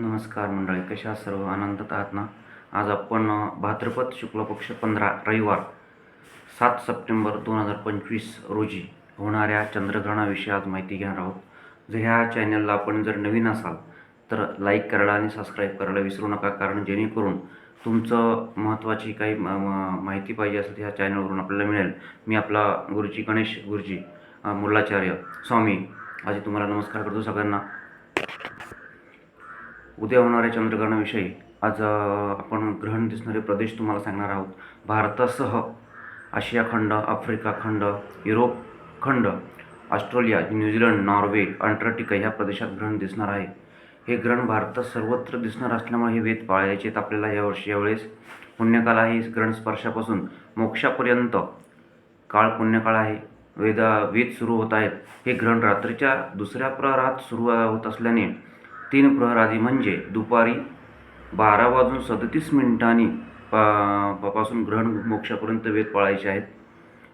नमस्कार मंडळी कशा सर्व? आनंदात आहात ना? आज आपण भाद्रपद शुक्ल पक्ष पंधरा रविवार सात सप्टेंबर दोन हजार पंचवीस रोजी होणाऱ्या चंद्रग्रहणाविषयी आज माहिती घेणार आहोत. जर ह्या चॅनलला आपण जर नवीन असाल तर लाईक करायला आणि सबस्क्राईब करायला विसरू नका कारण जेणेकरून तुमचं महत्त्वाची काही म- माहिती पाहिजे असेल ह्या चॅनलवरून आपल्याला मिळेल. मी आपला गुरुजी गणेश गुरुजी मुलाचार्य स्वामी आज तुम्हाला नमस्कार करतो सगळ्यांना. उद्या होणाऱ्या चंद्रग्रहणाविषयी आज आपण ग्रहण दिसणारे प्रदेश तुम्हाला सांगणार आहोत. भारतासह आशिया खंड आफ्रिका खंड युरोप खंड ऑस्ट्रेलिया न्यूझीलंड नॉर्वे अंटार्क्टिका ह्या प्रदेशात ग्रहण दिसणार आहे. हे ग्रहण भारतात सर्वत्र दिसणार असल्यामुळे हे वेद पाळायचे आहेत आपल्याला यावर्षी यावेळेस पुण्यकाल आहे ग्रहण स्पर्शापासून मोक्षापर्यंत काळ पुण्यकाळ आहे. वेदा वेद सुरू होत आहेत. हे ग्रहण रात्रीच्या दुसऱ्या प्रहरात सुरू होत असल्याने तीन प्रहर आधी म्हणजे दुपारी बारा वाजून सदतीस मिनिटांनी पा प- पासून ग्रहण मोक्षापर्यंत वेद पाळायचे आहेत.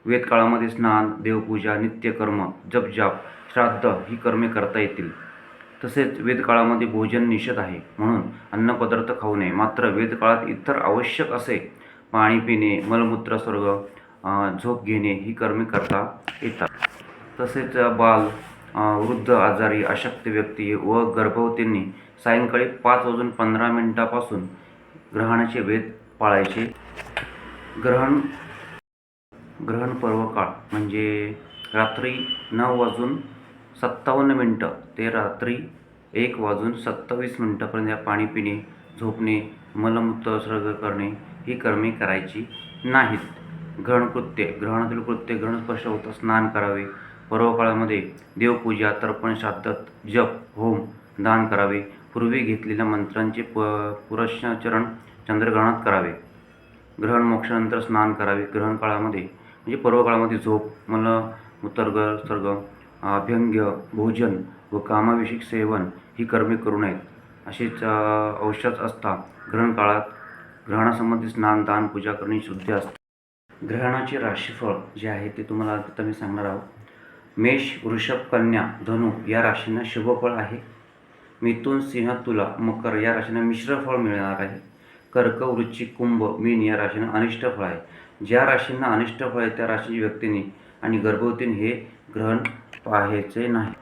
वेदकाळामध्ये स्नान देवपूजा नित्यकर्म जपजाप श्राद्ध ही कर्मे करता येतील. तसेच वेदकाळामध्ये भोजन निषेध आहे. म्हणून अन्नपदार्थ खाऊ नये. मात्र वेदकाळात इतर आवश्यक असे पाणी पिणे मलमूत्र स्वर्ग झोप घेणे ही कर्मे करता येतात. तसेच बाल वृद्ध आजारी अशक्त व्यक्ती व गर्भवतींनी सायंकाळी पाच वाजून पंधरा मिनिटापासून ग्रहणाचे वेध पाळायचे. ग्रहण ग्रहण पर्व काळ म्हणजे रात्री नऊ वाजून सत्तावन्न मिनटं ते रात्री एक वाजून सत्तावीस मिनटापर्यंत पाणी पिणे झोपणे मलमूत्र सर्ग करणे ही कर्मे करायची नाहीत. ग्रहणकृत्य ग्रहणातील कृत्य ग्रहणस्पर्श होता स्नान करावे पर्वकाळामध्ये देवपूजा तर्पण श्राद्ध जप होम दान करावे. पूर्वी घेतलेल्या मंत्रांचे प पुरश्चरण चंद्रग्रहणात करावे. ग्रहण मोक्षानंतर स्नान करावे. ग्रहण काळामध्ये म्हणजे पर्वकाळामध्ये झोप मल उत्तर्ग सर्ग अभ्यंग्य भोजन व कामाविषयक सेवन ही कर्मे करू नयेत. असेच अवश्यच औषध असता. ग्रहण काळात ग्रहणासंबंधी स्नान दान पूजा करणे शुद्ध असते. ग्रहणाचे राशीफळ जे आहे ते तुम्हाला आता मी सांगणार आहोत. मेष वृषभ कन्या धनु या राशींना शुभफळ आहे. मिथुन सिंह तुला मकर या राशींना मिश्र फळ मिळणार आहे. कर्क वृश्चिक कुंभ मीन या राशींना अनिष्ट फळ आहे. ज्या राशींना अनिष्ट फळ आहे त्या राशीची व्यक्तींनी आणि गर्भवतीने हे ग्रहण पाहायचे नाही.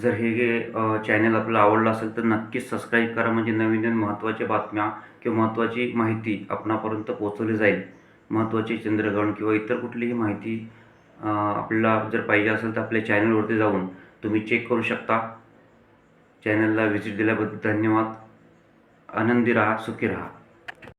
जर हे चॅनल आपलं आवडलं असेल तर नक्कीच सबस्क्राईब करा. म्हणजे नवीन नवीन महत्त्वाच्या बातम्या किंवा महत्त्वाची माहिती आपणापर्यंत पोहोचवली जाईल. महत्त्वाचे चंद्रग्रहण किंवा इतर कुठलीही माहिती आपल्याला जर पाहिजे असेल तर आपल्या चॅनलवरती जाऊन तुम्ही चेक करू शकता. चॅनलला व्हिजिट दिल्याबद्दल धन्यवाद. आनंदी राहा सुखी राहा.